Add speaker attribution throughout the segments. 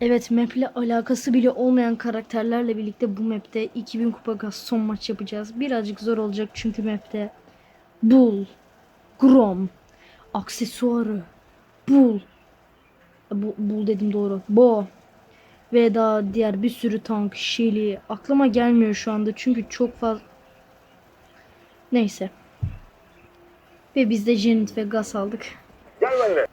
Speaker 1: Evet map ile alakası bile olmayan karakterlerle birlikte bu map'te 2000 kupa gaz son maç yapacağız. Birazcık zor olacak çünkü map'te Bull, Grom, aksesuarı, Bull, bu, Bull dedim doğru, Bo ve daha diğer bir sürü tank, Shelly aklıma gelmiyor şu anda çünkü çok fazla neyse. Ve biz de Janet ve Gus aldık.
Speaker 2: Gel benimle.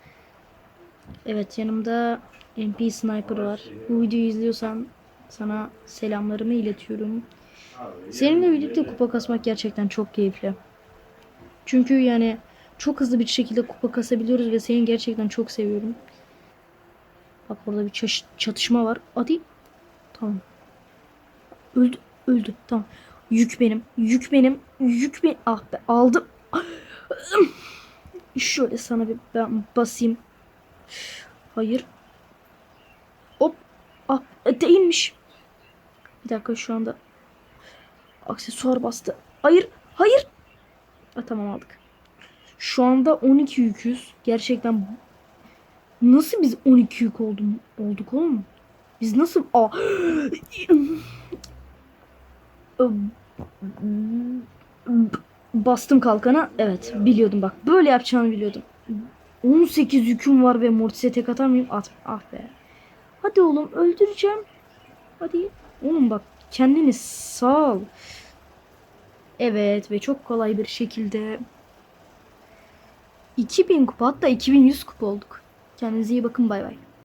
Speaker 1: Evet yanımda MP Sniper var. Bu videoyu izliyorsan sana selamlarımı iletiyorum. Seninle birlikte kupa kasmak gerçekten çok keyifli. Çünkü yani çok hızlı bir şekilde kupa kasabiliyoruz ve seni gerçekten çok seviyorum. Bak orada bir çatışma var. Hadi. Tamam. Öldü. Öldü. Tamam. Yük benim. Yük benim. Yük benim. Ah be aldım. Şöyle sana bir ben basayım. Hayır. Hop. Ah e, değilmiş. Bir dakika şu anda aksesuar bastı. Hayır. Hayır. Ha, tamam aldık. Şu anda 12 yüküz. Gerçekten nasıl biz 12 yük oldum, olduk oğlum? Biz nasıl... Aa. Bastım kalkana. Evet biliyordum bak. Böyle yapacağını biliyordum. 18 yüküm var ve Mortis'e tek atar mıyım? At. Ah be. Hadi oğlum öldüreceğim. Hadi. Oğlum bak kendini sal. Evet ve çok kolay bir şekilde 2000 kupa hatta 2100 kupa olduk. Kendinize iyi bakın bay bay.